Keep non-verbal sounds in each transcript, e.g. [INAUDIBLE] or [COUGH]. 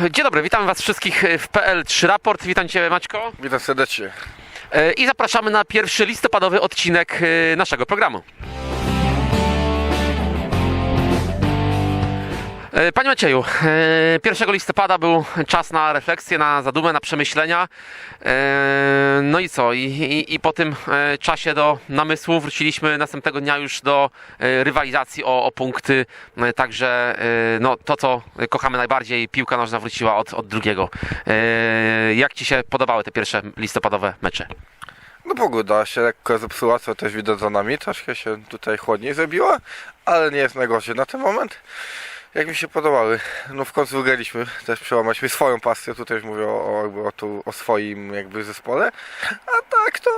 Dzień dobry, witam Was wszystkich w PL3 Raport. Witam Cię Maćko. Witam serdecznie. E, I zapraszamy na pierwszy listopadowy odcinek e, naszego programu. Panie Macieju, e, 1 listopada był czas na refleksję, na zadumę, na przemyślenia. E, No i co? I, i, i po tym e, czasie do namysłu wróciliśmy następnego dnia już do e, rywalizacji o, o punkty. E, Także e, no, to, co kochamy najbardziej, piłka nożna wróciła od, od drugiego. E, Jak Ci się podobały te pierwsze listopadowe mecze? No pogoda się lekko zepsuła, co też widać za nami. Troszkę się tutaj chłodniej zrobiła, ale nie jest najgorzej na ten moment. Jak mi się podobały. No w końcu wygraliśmy, też przełamaliśmy swoją pasję, tutaj już mówię o, jakby o, tu, o swoim jakby zespole. A tak to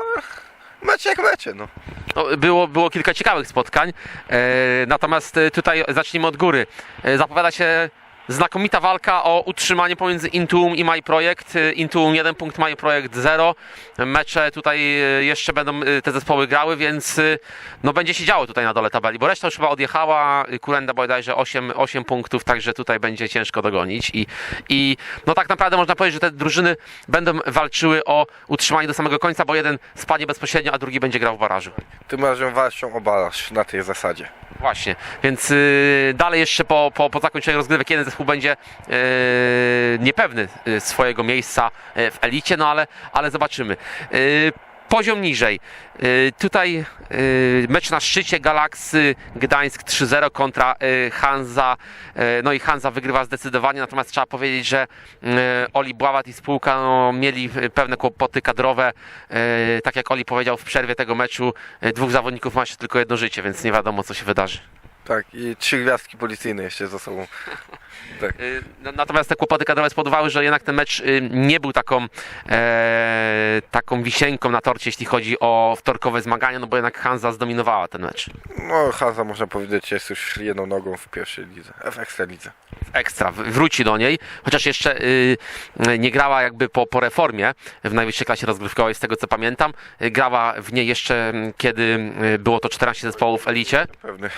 mecz jak mecze, no. No, było, było kilka ciekawych spotkań, e, natomiast e, tutaj zacznijmy od góry. E, zapowiada się znakomita walka o utrzymanie pomiędzy Intuum i MyProjekt. E, Intuum 1 punkt, MyProjekt 0. Mecze tutaj e, jeszcze będą e, te zespoły grały, więc e, no, będzie się działo tutaj na dole tabeli, bo reszta już chyba odjechała. Kurenda bodajże 8, 8 punktów, także tutaj będzie ciężko dogonić. I, I no tak naprawdę można powiedzieć, że te drużyny będą walczyły o utrzymanie do samego końca, bo jeden spadnie bezpośrednio, a drugi będzie grał w barażu. Tym razem walczą o baraż na tej zasadzie. Właśnie, więc dalej jeszcze po, po, po zakończeniu rozgrywek jeden zespół będzie y, niepewny y, swojego miejsca y, w elicie, no ale, ale zobaczymy. Poziom niżej. Tutaj mecz na szczycie Galaksy Gdańsk 3-0 kontra Hansa. Y, No i Hansa wygrywa zdecydowanie, natomiast trzeba powiedzieć, że Oli Bławat i spółka no, mieli pewne kłopoty kadrowe. Tak jak Oli powiedział w przerwie tego meczu, dwóch zawodników ma jeszcze tylko jedno życie, więc nie wiadomo co się wydarzy. Tak, i trzy gwiazdki policyjne jeszcze za sobą. [LAUGHS] Tak. Y, no- Natomiast te kłopoty kadrowe spowodowały, że jednak ten mecz y, nie był taką, e, taką wisienką na torcie, jeśli chodzi o wtorkowe zmagania, no bo jednak Hansa zdominowała ten mecz. No Hansa można powiedzieć jest już jedną nogą w pierwszej lidze, w ekstralidze. Ekstra, w- wróci do niej, chociaż jeszcze y, nie grała jakby po, po reformie w najwyższej klasie rozgrywkowej, z tego co pamiętam. Y, Grała w niej jeszcze, mm, kiedy było to 14 zespołów w elicie. Pewny.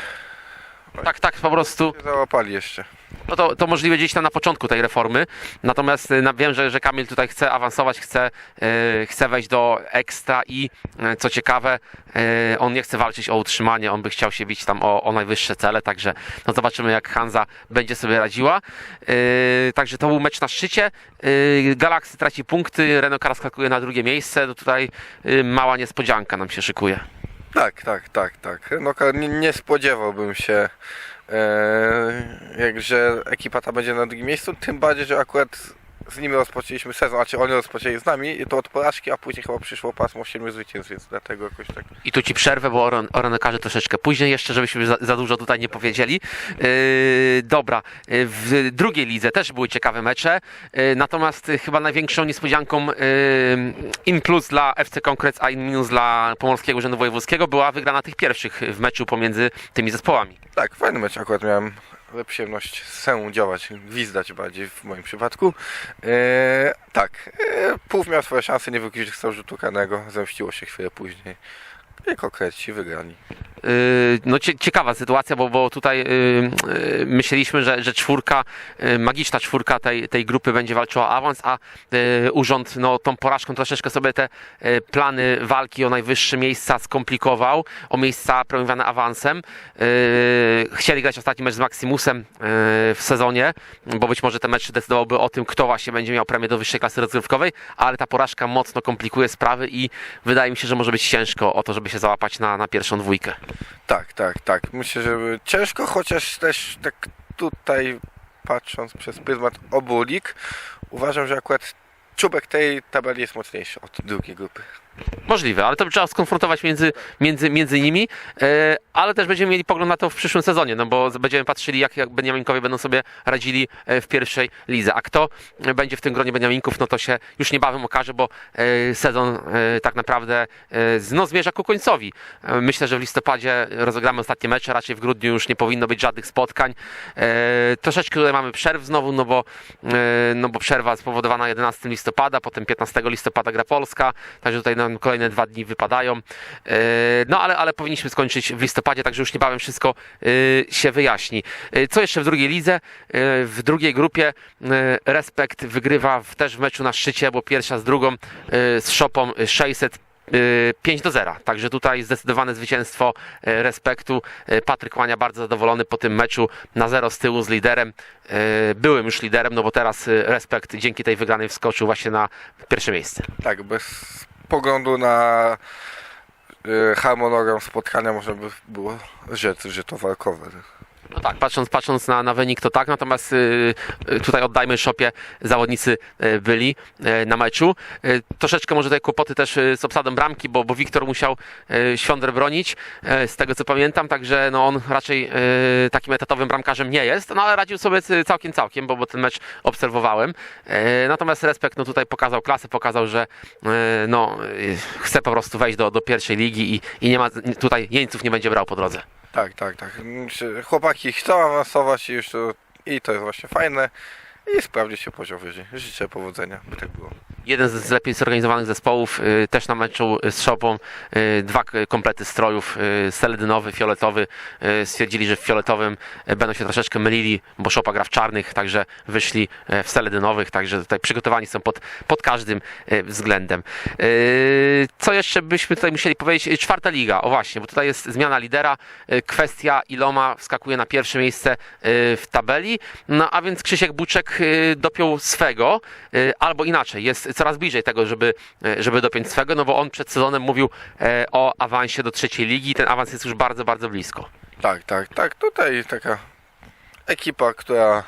Tak, tak, po prostu. Nie załapali jeszcze. No to, to możliwe gdzieś tam na początku tej reformy. Natomiast y, na, wiem, że, że Kamil tutaj chce awansować, chce, y, chce wejść do ekstra i y, co ciekawe, y, on nie chce walczyć o utrzymanie, on by chciał się bić tam o, o najwyższe cele, także no zobaczymy jak Hansa będzie sobie radziła. Y, także to był mecz na szczycie. Y, Galaxy traci punkty, Renault Car skakuje na drugie miejsce. No tutaj y, mała niespodzianka nam się szykuje. Tak, tak, tak, tak. No nie, nie spodziewałbym się, e, jak, że ekipa ta będzie na drugim miejscu, tym bardziej, że akurat z nimi rozpoczęliśmy sezon, a czy oni rozpoczęli z nami, i to od porażki, a później chyba przyszło pasmo siedmiu zwycięstw, więc dlatego jakoś tak... I tu ci przerwę, bo o, o Renekarze troszeczkę później jeszcze, żebyśmy za, za dużo tutaj nie powiedzieli. Yy, dobra, yy, w drugiej lidze też były ciekawe mecze, yy, natomiast yy, chyba największą niespodzianką yy, in plus dla FC Konkrec, a in minus dla Pomorskiego Urzędu Wojewódzkiego była wygrana tych pierwszych w meczu pomiędzy tymi zespołami. Tak, fajny mecz akurat miałem przyjemność sędziować, gwizdać bardziej w moim przypadku. E, tak, e, Pów miał swoje szanse, nie wykorzystał rzutu karnego, zemściło się chwilę później. I konkreci wygrani. Yy, no cie, ciekawa sytuacja, bo, bo tutaj yy, yy, myśleliśmy, że, że czwórka, magiczna czwórka tej, tej grupy będzie walczyła awans, a urząd no, tą porażką troszeczkę sobie te plany walki o najwyższe miejsca skomplikował, o miejsca premiowane awansem. Chcieli grać ostatni mecz z Maximusem w sezonie, bo być może ten mecz decydowałby o tym, kto właśnie będzie miał premię do wyższej klasy rozgrywkowej, ale ta porażka mocno komplikuje sprawy i wydaje mi się, że może być ciężko o to, żeby się załapać na, na pierwszą dwójkę. Tak, tak, tak. Myślę, że ciężko, chociaż też tak tutaj patrząc przez pryzmat obu lig, uważam, że akurat czubek tej tabeli jest mocniejszy od drugiej grupy. Możliwe, ale to trzeba skonfrontować między, między, między nimi, e, ale też będziemy mieli pogląd na to w przyszłym sezonie, no bo będziemy patrzyli, jak, jak Beniaminkowie będą sobie radzili e, w pierwszej lidze. A kto będzie w tym gronie Beniaminków, no to się już niebawem okaże, bo e, sezon e, tak naprawdę e, no, zmierza ku końcowi. E, Myślę, że w listopadzie rozegramy ostatnie mecze, raczej w grudniu już nie powinno być żadnych spotkań. E, Troszeczkę tutaj mamy przerw znowu, no bo, e, no bo przerwa spowodowana 11 listopada, potem 15 listopada gra Polska, także tutaj nam kolejne dwa dni wypadają. E, No ale, ale powinniśmy skończyć w listopadzie, także już niebawem wszystko e, się wyjaśni. E, Co jeszcze w drugiej lidze? W drugiej grupie Respekt wygrywa w, też w meczu na szczycie, bo pierwsza z drugą z Szopą 600 y, 5 do 0. Także tutaj zdecydowane zwycięstwo respektu. Patryk Łania bardzo zadowolony po tym meczu na 0 z tyłu z liderem. Byłem już liderem, no bo teraz respekt dzięki tej wygranej wskoczył właśnie na pierwsze miejsce. Tak, bez poglądu na y, harmonogram spotkania można by było rzec, że to walkowe. No tak, patrząc, patrząc na, na wynik to tak, natomiast y, y, tutaj oddajmy szopie, zawodnicy y, byli y, na meczu. Y, troszeczkę może tutaj kłopoty też y, z obsadą bramki, bo, bo Wiktor musiał Świądrę bronić, z tego co pamiętam, także no on raczej takim etatowym bramkarzem nie jest, no ale radził sobie całkiem, całkiem, bo, bo ten mecz obserwowałem. Natomiast Respekt no tutaj pokazał klasę, pokazał, że no, chce po prostu wejść do, do pierwszej ligi i, i nie ma tutaj jeńców nie będzie brał po drodze. Tak, tak, tak. Chłopaki chcą awansować i już i to jest właśnie fajne. I sprawdzi się poziom wyżej. Życzę powodzenia, by tak było. Jeden z lepiej zorganizowanych zespołów, y, też na meczu z Szopą, y, dwa komplety strojów, y, seledynowy, fioletowy. Stwierdzili, że w fioletowym y, będą się troszeczkę mylili, bo Szopa gra w czarnych, także wyszli y, w seledynowych, także tutaj przygotowani są pod, pod każdym y, względem. Co jeszcze byśmy tutaj musieli powiedzieć? Czwarta liga, o właśnie, bo tutaj jest zmiana lidera, kwestia Iloma wskakuje na pierwsze miejsce w tabeli, no a więc Krzysiek Buczek dopiął swego, albo inaczej, jest coraz bliżej tego, żeby, y, żeby dopiąć swego, no bo on przed sezonem mówił e, o awansie do trzeciej ligi, ten awans jest już bardzo, bardzo blisko. Tak, tak, tak. Tutaj taka ekipa, która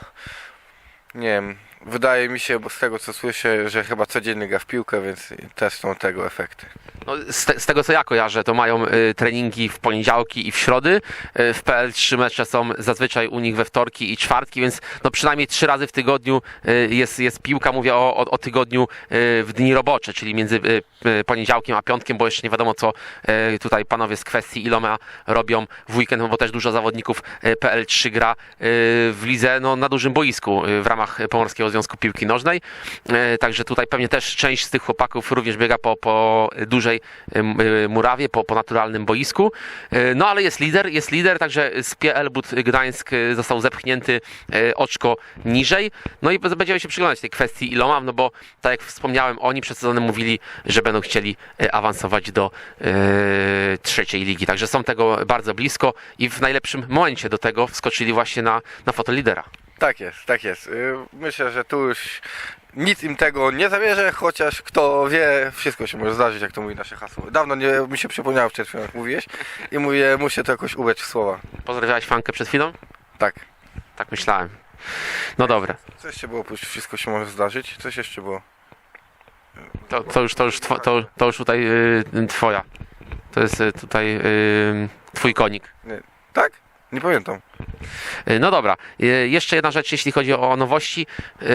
nie wiem, wydaje mi się, bo z tego co słyszę, że chyba codziennie gra w piłkę, więc też są tego efekty. No, z, te, z tego co ja kojarzę, to mają y, treningi w poniedziałki i w środy. Y, w PL trzy mecze są zazwyczaj u nich we wtorki i czwartki, więc no, przynajmniej trzy razy w tygodniu y, jest, jest piłka. Mówię o, o, o tygodniu y, w dni robocze, czyli między y, y, poniedziałkiem a piątkiem, bo jeszcze nie wiadomo co tutaj panowie z kwestii Iloma robią w weekend, no bo też dużo zawodników y, PL3 gra w lidze no, na dużym boisku w ramach Pomorskiego Związku Piłki Nożnej. Y, Także tutaj pewnie też część z tych chłopaków również biega po, po dużej y, murawie, po, po naturalnym boisku. Y, No ale jest lider, jest lider, także z PL But Gdańsk został zepchnięty oczko niżej. No i będziemy się przyglądać tej kwestii Iloma, no bo tak jak wspomniałem, oni przed sezonem mówili, że będą chcieli awansować do trzeciej ligi. Także są tego bardzo blisko i w najlepszym momencie do tego wskoczyli właśnie na, na fotel lidera. Tak jest, tak jest. Y, Myślę, że tu już nic im tego nie zabierze, chociaż kto wie, wszystko się może zdarzyć, jak to mówi nasze hasło. Dawno nie, mi się przypomniało przed chwilą, jak mówiłeś i mówię, muszę to jakoś ubrać w słowa. Pozdrawiałeś fankę przed chwilą? Tak. Tak myślałem. No dobra. Co jeszcze było, wszystko się może zdarzyć? Coś jeszcze było? To, to, już, to, już, two, to, to już tutaj y, twoja. To jest y, tutaj y, twój konik. Tak? Nie pamiętam. Y, No dobra, Y, jeszcze jedna rzecz, jeśli chodzi o nowości. Y,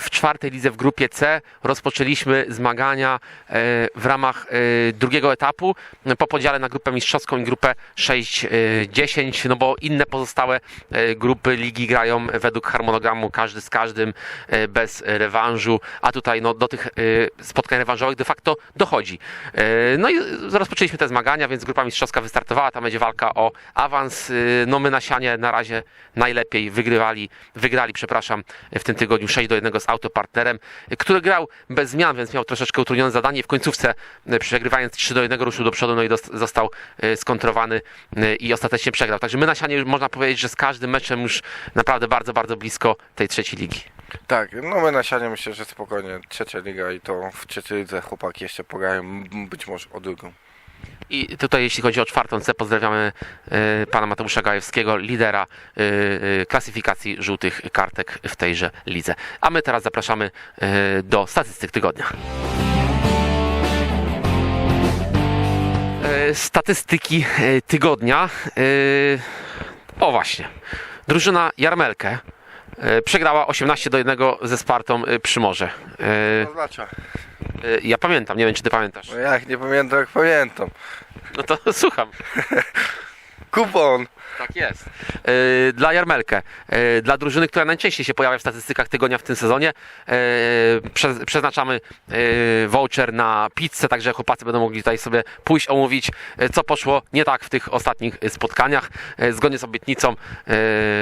W czwartej lidze w grupie C rozpoczęliśmy zmagania w ramach drugiego etapu po podziale na grupę mistrzowską i grupę 6-10, no bo inne pozostałe grupy ligi grają według harmonogramu każdy z każdym bez rewanżu, a tutaj no, do tych spotkań rewanżowych de facto dochodzi. No i rozpoczęliśmy te zmagania, więc grupa mistrzowska wystartowała, tam będzie walka o awans. No my na sianie na razie najlepiej wygrywali, wygrali, przepraszam, w tym tygodniu 6 do 1 z autopartnerem, który grał bez zmian, więc miał troszeczkę utrudnione zadanie. W końcówce y, przegrywając 3 do 1 ruszył do przodu, no i został y, skontrowany y, i ostatecznie przegrał. Także my na sianie można powiedzieć, że z każdym meczem już naprawdę bardzo, bardzo blisko tej trzeciej ligi. Tak, no my na sianie myślę, że spokojnie trzecia liga i to w trzeciej lidze chłopaki jeszcze pograją, być może o drugą. I tutaj jeśli chodzi o czwartą C, pozdrawiamy e, pana Mateusza Gajewskiego, lidera e, e, klasyfikacji żółtych kartek w tejże lidze. A my teraz zapraszamy do statystyk tygodnia. Statystyki tygodnia. O właśnie. Drużyna Jarmelkę przegrała 18 do 1 ze Spartą e, Przymorze. E, To e, Ja pamiętam, nie wiem czy ty pamiętasz. no jak nie pamiętam, jak pamiętam. No to słucham. [LAUGHS] Kupon! Tak jest. Yy, Dla Jarmelkę, yy, dla drużyny, która najczęściej się pojawia w statystykach tygodnia w tym sezonie, prze, przeznaczamy voucher na pizzę, także chłopacy będą mogli tutaj sobie pójść, omówić, co poszło nie tak w tych ostatnich spotkaniach. Zgodnie z obietnicą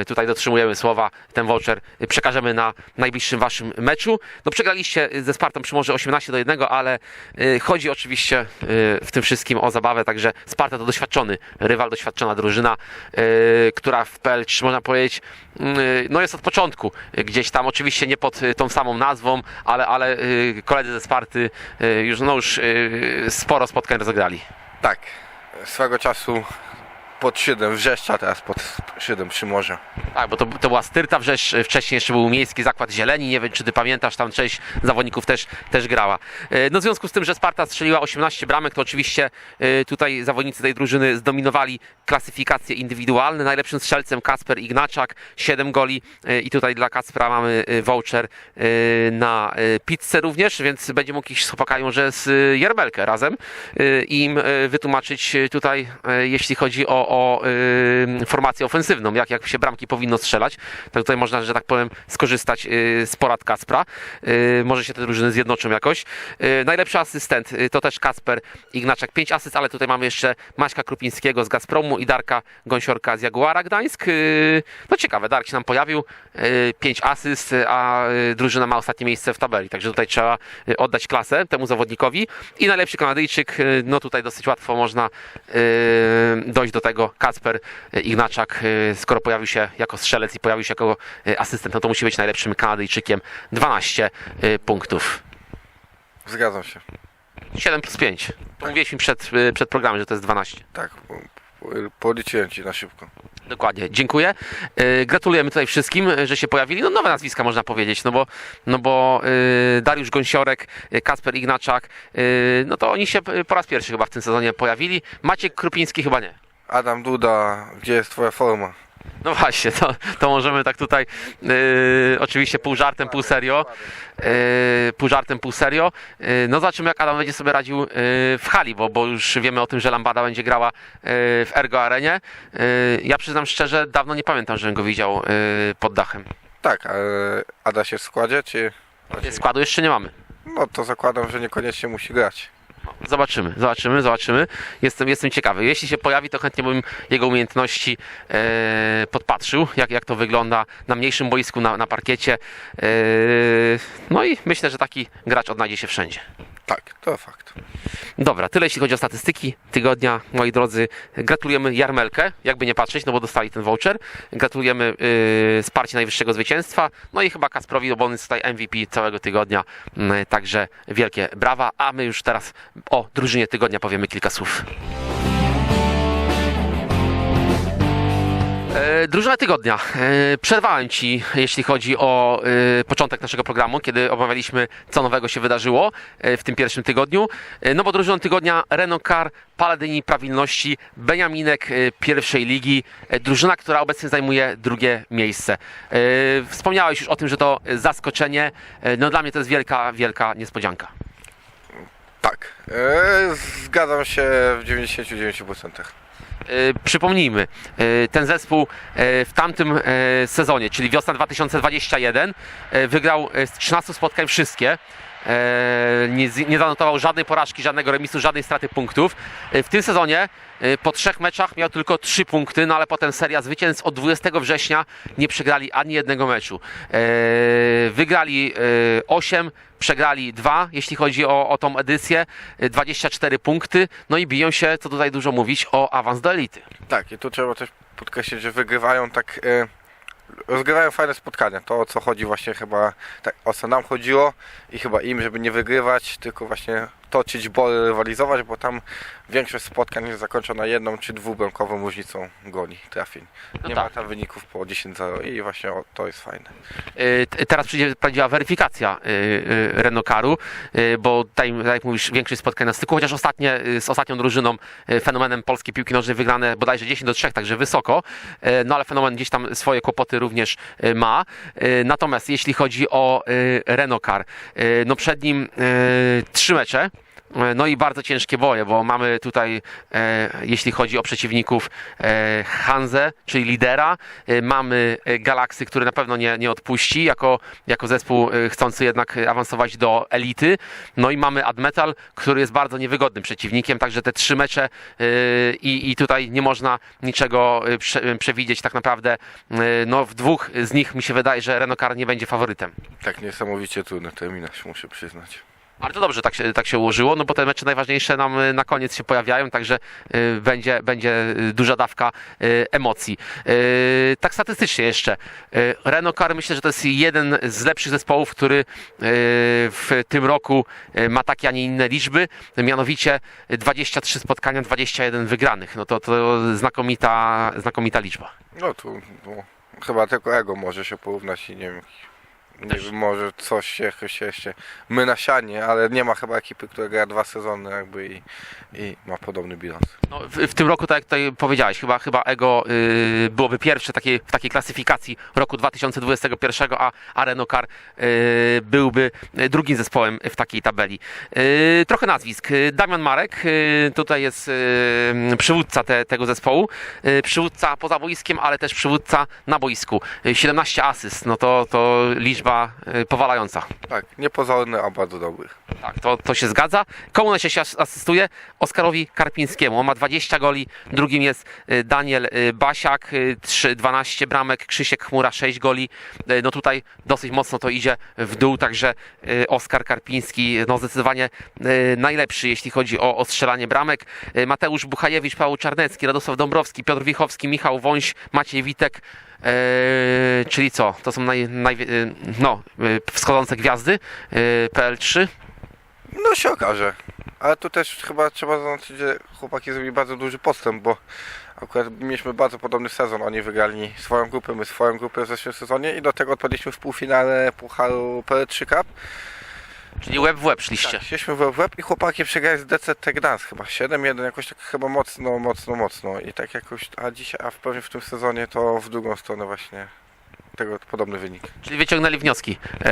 tutaj dotrzymujemy słowa, ten voucher przekażemy na najbliższym waszym meczu. No przegraliście ze Spartą przy może 18 do 1, ale chodzi oczywiście w tym wszystkim o zabawę, także Sparta to doświadczony rywal, doświadczona drużyna, która w PL3 można powiedzieć, yy, no jest od początku gdzieś tam, oczywiście nie pod yy, tą samą nazwą, ale, ale koledzy ze Sparty już, no już sporo spotkań rozegrali. Tak, swego czasu pod 7 wrzeszcza, teraz pod 7 Przymorza. Tak, bo to, to była Styrta Wrzesz, wcześniej jeszcze był Miejski Zakład Zieleni, nie wiem czy ty pamiętasz, tam część zawodników też, też grała. E, No w związku z tym, że Sparta strzeliła 18 bramek, to oczywiście e, tutaj zawodnicy tej drużyny zdominowali klasyfikacje indywidualne. Najlepszym strzelcem Kasper Ignaczak, 7 goli i tutaj dla Kaspra mamy voucher na pizzę również, więc będzie mógł iść z chłopakają, że z Jarmelkę razem im wytłumaczyć tutaj, jeśli chodzi o, o e, formację ofensywną, jak, jak się bramki powinno strzelać. To tutaj można, że tak powiem, skorzystać e, z porad Kaspra. E, Może się te drużyny zjednoczą jakoś. E, Najlepszy asystent to też Kasper Ignaczak, 5 asyst, ale tutaj mamy jeszcze Maćka Krupińskiego z Gazpromu i Darka Gąsiorka z Jaguara Gdańsk. No ciekawe, Dark się nam pojawił, 5 asyst, a drużyna ma ostatnie miejsce w tabeli, także tutaj trzeba oddać klasę temu zawodnikowi. I najlepszy Kanadyjczyk, no tutaj dosyć łatwo można dojść do tego. Kasper Ignaczak, e, skoro pojawił się jako strzelec i pojawił się jako e, asystent, no to musi być najlepszym Kanadyjczykiem. 12 e, punktów. Zgadzam się. 7 plus 5. To mówiłeś mi przed, e, przed programem, że to jest 12. Tak, po- po- policzyłem ci na szybko. Dokładnie, dziękuję. E, Gratulujemy tutaj wszystkim, e, że się pojawili. No nowe nazwiska można powiedzieć, no bo, no bo e, Dariusz Gąsiorek, e, Kasper Ignaczak, e, no to oni się e, po raz pierwszy chyba w tym sezonie pojawili. Maciek Krupiński chyba nie. Adam Duda, gdzie jest twoja forma? No właśnie, to, to możemy tak tutaj e, oczywiście pół żartem, pół serio. e, pół żartem, pół serio. E, no zobaczymy jak Adam będzie sobie radził e, w hali, bo, bo już wiemy o tym, że Lambada będzie grała e, w Ergo Arenie. E, ja przyznam szczerze, dawno nie pamiętam, żebym go widział e, pod dachem. Tak, ale Ada się w składzie, czy... Składu jeszcze nie mamy. No to zakładam, że niekoniecznie musi grać. Zobaczymy, zobaczymy, zobaczymy. Jestem, jestem ciekawy. Jeśli się pojawi, to chętnie bym jego umiejętności e, podpatrzył, jak, jak to wygląda na mniejszym boisku, na, na parkiecie. E, no i myślę, że taki gracz odnajdzie się wszędzie. Tak, to fakt. Dobra, tyle jeśli chodzi o statystyki tygodnia, moi drodzy. Gratulujemy Jarmelkę, jakby nie patrzeć, no bo dostali ten voucher. Gratulujemy yy, Sparcie Najwyższego Zwycięstwa. No i chyba Kasprowi, bo on jest tutaj MVP całego tygodnia. Yy, także wielkie brawa. A my już teraz o drużynie tygodnia powiemy kilka słów. Drużyna tygodnia. E, Przerwałem Ci, jeśli chodzi o e, początek naszego programu, kiedy omawialiśmy, co nowego się wydarzyło e, w tym pierwszym tygodniu. E, No bo drużyną tygodnia Renault Car, Paladyni Prawilności, Beniaminek e, pierwszej ligi. E, Drużyna, która obecnie zajmuje drugie miejsce. E, Wspomniałeś już o tym, że to zaskoczenie. E, No dla mnie to jest wielka, wielka niespodzianka. Tak, e, zgadzam się w 99%. E, Przypomnijmy, e, ten zespół e, w tamtym sezonie, czyli wiosna 2021, e, wygrał z 13 spotkań wszystkie. E, Nie, nie zanotował żadnej porażki, żadnego remisu, żadnej straty punktów. E, W tym sezonie e, po trzech meczach miał tylko trzy punkty, no ale potem seria zwycięstw od 20 września nie przegrali ani jednego meczu. Wygrali 8, przegrali 2, jeśli chodzi o, o tą edycję, e, 24 punkty, no i biją się, co tutaj dużo mówić, o awans do elity. Tak, i tu trzeba też podkreślić, że wygrywają tak. Rozgrywają fajne spotkania. To o co chodzi właśnie chyba, tak, o co nam chodziło i chyba im, żeby nie wygrywać, tylko właśnie toczyć bory, rywalizować, bo tam większość spotkań jest zakończona jedną czy dwubramkową różnicą goli, trafień. No nie tak. ma tam wyników po 10-0 i właśnie o, to jest fajne. Y, t- Teraz przyjdzie prawdziwa weryfikacja y, y, Renokaru, y, bo tutaj, tak jak mówisz, większość spotkań na styku, chociaż ostatnie y, z ostatnią drużyną, y, fenomenem polskiej piłki nożnej wygrane bodajże 10 do 3, także wysoko, y, no ale fenomen gdzieś tam swoje kłopoty również y, ma. Y, Natomiast jeśli chodzi o y, Renokar, y, no przed nim y, trzy mecze, No i bardzo ciężkie boje, bo mamy tutaj, e, jeśli chodzi o przeciwników, e, Hanze, czyli lidera. E, mamy e, Galaxy, który na pewno nie, nie odpuści, jako, jako zespół e, chcący jednak e, awansować do elity. No i mamy Admetal, który jest bardzo niewygodnym przeciwnikiem, także te trzy mecze e, i, i tutaj nie można niczego e, prze, przewidzieć tak naprawdę. E, No w dwóch z nich mi się wydaje, że Renokar nie będzie faworytem. Tak niesamowicie trudny terminarz, muszę przyznać. Ale to dobrze tak się, tak się ułożyło, no bo te mecze najważniejsze nam y, na koniec się pojawiają, także y, będzie, będzie duża dawka y, emocji. Tak statystycznie jeszcze. Car myślę, że to jest jeden z lepszych zespołów, który w tym roku ma takie, a nie inne liczby, mianowicie 23 spotkania, 21 wygranych. No to, to znakomita, znakomita liczba. No tu no, chyba tylko ego może się porównać i nie wiem. Może coś się jakoś jeszcze my na sianie, ale nie ma chyba ekipy, która gra dwa sezony jakby i, i ma podobny bilans. No, w, w tym roku, tak jak tutaj powiedziałeś, chyba, chyba Ego y, byłoby pierwsze takiej, w takiej klasyfikacji roku 2021, a, a Renault Car y, byłby drugim zespołem w takiej tabeli. Y, trochę nazwisk. Y, Damian Marek, y, tutaj jest y, przywódca te, tego zespołu, y, przywódca poza boiskiem, ale też przywódca na boisku. Y, 17 asyst, no to, to liczba y, powalająca. Tak, niepozorny, a bardzo dobry. Tak, to, to się zgadza. Komu się as- asystuje? Oskarowi Karpińskiemu. On ma 20 goli. Drugim jest y, Daniel y, Basiak, y, 3, 12 bramek. Krzysiek Chmura, 6 goli. No tutaj dosyć mocno to idzie w dół, także Oskar Karpiński no zdecydowanie najlepszy, jeśli chodzi o, o strzelanie bramek. Mateusz Buchajewicz, Paweł Czarnecki, Radosław Dąbrowski, Piotr Wichowski, Michał Wąś, Maciej Witek. E, czyli co? To są naj, naj, e, no, e, wschodzące gwiazdy e, PL3. No się okaże. Ale tu też chyba trzeba zaznaczyć, że chłopaki zrobili bardzo duży postęp, bo akurat mieliśmy bardzo podobny sezon. Oni wygrali swoją grupę, my swoją grupę w zeszłym sezonie i do tego odpadliśmy w półfinale Pucharu PL3 Cup. Czyli łeb w łeb szliście. Tak, szliśmy łeb w łeb i chłopaki przegrali z DCT Gdańsk chyba 7-1, jakoś tak chyba mocno, mocno, mocno. I tak jakoś, a dzisiaj, a w pewnie w tym sezonie to w drugą stronę właśnie tego podobny wynik. Czyli wyciągnęli wnioski e, e,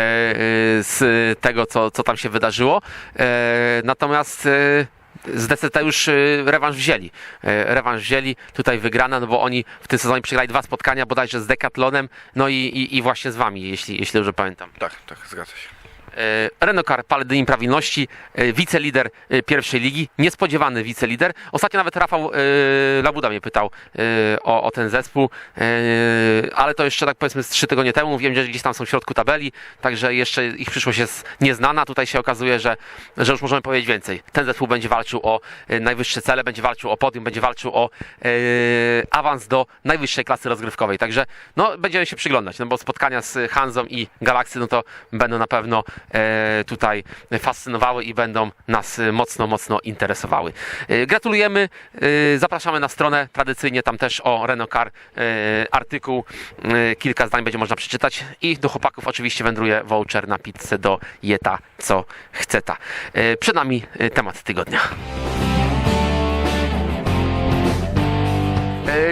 z tego, co, co tam się wydarzyło. E, natomiast e, z DCT już e, rewanż wzięli. E, rewanż wzięli, tutaj wygrana, no bo oni w tym sezonie przegrali dwa spotkania, bodajże z Decathlonem, no i, i, i właśnie z wami, jeśli, jeśli dobrze pamiętam. Tak, tak, zgadza się. E, Renault Car, Paladyn Prawilności, e, wicelider e, pierwszej ligi, niespodziewany wicelider. Ostatnio nawet Rafał Labuda mnie pytał o, o ten zespół, ale to jeszcze tak powiedzmy z trzy tygodnie temu. Wiem, że gdzieś tam są w środku tabeli, także jeszcze ich przyszłość jest nieznana. Tutaj się okazuje, że, że już możemy powiedzieć więcej. Ten zespół będzie walczył o najwyższe cele, będzie walczył o podium, będzie walczył o awans do najwyższej klasy rozgrywkowej. Także no, będziemy się przyglądać, no bo spotkania z Hanzą i Galaxy, no to będą na pewno tutaj fascynowały i będą nas e, mocno, mocno interesowały. E, Gratulujemy, e, zapraszamy na stronę, tradycyjnie tam też o Renault Car e, artykuł, e, kilka zdań będzie można przeczytać i do chłopaków oczywiście wędruje voucher na pizzę do Jeta, co chce ta. E, Przed nami e, temat tygodnia.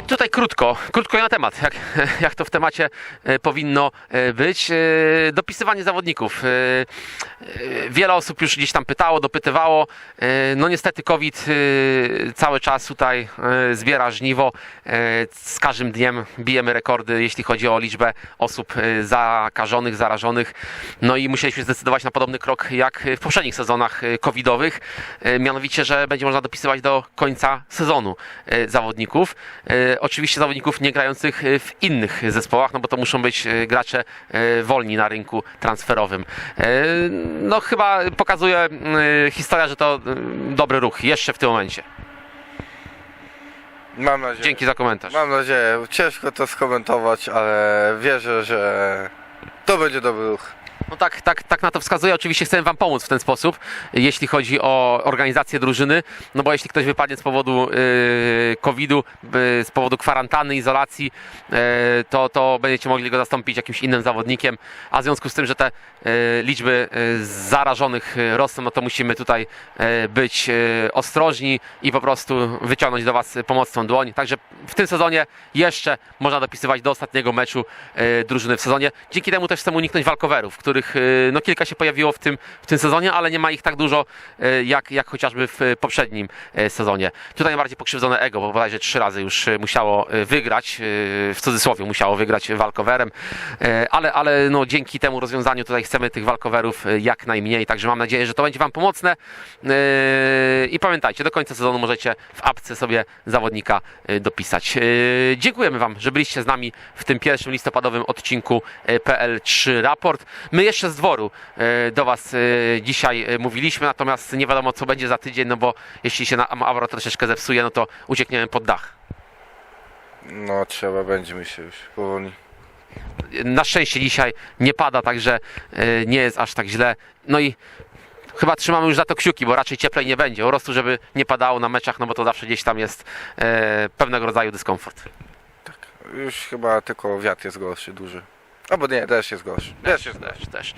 Tutaj krótko, krótko na temat, jak, [LAUGHS] jak to w temacie e, powinno e, być. E, Dopisywanie zawodników. Wiele osób już gdzieś tam pytało, dopytywało. No niestety COVID cały czas tutaj zbiera żniwo. Z każdym dniem bijemy rekordy, jeśli chodzi o liczbę osób zakażonych, zarażonych. No i musieliśmy zdecydować na podobny krok jak w poprzednich sezonach covidowych. Mianowicie, że będzie można dopisywać do końca sezonu zawodników. E, Oczywiście zawodników nie grających e, w innych zespołach, no bo to muszą być e, gracze wolni na rynku transferowym. No chyba pokazuje historia, że to dobry ruch jeszcze w tym momencie. Mam nadzieję. Dzięki za komentarz. Mam nadzieję. Ciężko to skomentować, ale wierzę, że to będzie dobry ruch. No tak, tak, tak na to wskazuje. Oczywiście chcę Wam pomóc w ten sposób, jeśli chodzi o organizację drużyny, no bo jeśli ktoś wypadnie z powodu yy, COVID-u, yy, z powodu kwarantanny, izolacji, yy, to, to będziecie mogli go zastąpić jakimś innym zawodnikiem, a w związku z tym, że te liczby zarażonych rosną, no to musimy tutaj być ostrożni i po prostu wyciągnąć do Was pomocną dłoń. Także w tym sezonie jeszcze można dopisywać do ostatniego meczu drużyny w sezonie. Dzięki temu też chcemy uniknąć walkowerów, których nowych, y, no kilka się pojawiło w tym, w tym sezonie, ale nie ma ich tak dużo y, jak, jak chociażby w y, poprzednim sezonie. Tutaj najbardziej pokrzywdzone ego, bo bodajże trzy razy już musiało wygrać, w cudzysłowie musiało wygrać walkowerem, ale, ale no, dzięki temu rozwiązaniu tutaj chcemy tych walkowerów jak najmniej, także mam nadzieję, że to będzie Wam pomocne i pamiętajcie, do końca sezonu możecie w apce sobie zawodnika dopisać. Dziękujemy Wam, że byliście z nami w tym pierwszym listopadowym odcinku y, PL3 Raport. My jeszcze z dworu y, do Was y, dzisiaj y, mówiliśmy, natomiast nie wiadomo co będzie za tydzień, no bo jeśli się nam Avro troszeczkę zepsuje, no to uciekniemy pod dach. No trzeba będzie mi się już powoli. Na szczęście dzisiaj nie pada, także nie jest aż tak źle. No i chyba trzymamy już za to kciuki, bo raczej cieplej nie będzie. Po prostu, żeby nie padało na meczach, no bo to zawsze gdzieś tam jest e, pewnego rodzaju dyskomfort. Już chyba tylko wiatr jest gorszy, duży. Albo nie, deszcz jest gorszy. Jest gorszy. też, też.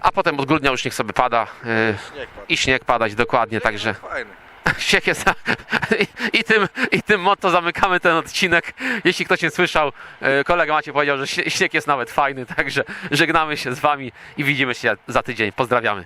A potem od grudnia już niech sobie pada e, Śnieg pada. i śnieg padać dokładnie, także Fajny. [LAUGHS] śnieg jest. [LAUGHS] I, i, tym, I tym motto zamykamy ten odcinek. Jeśli ktoś nie słyszał, e, kolega Macie powiedział, że śnie- śnieg jest nawet fajny, także żegnamy się z Wami i widzimy się za tydzień. Pozdrawiamy.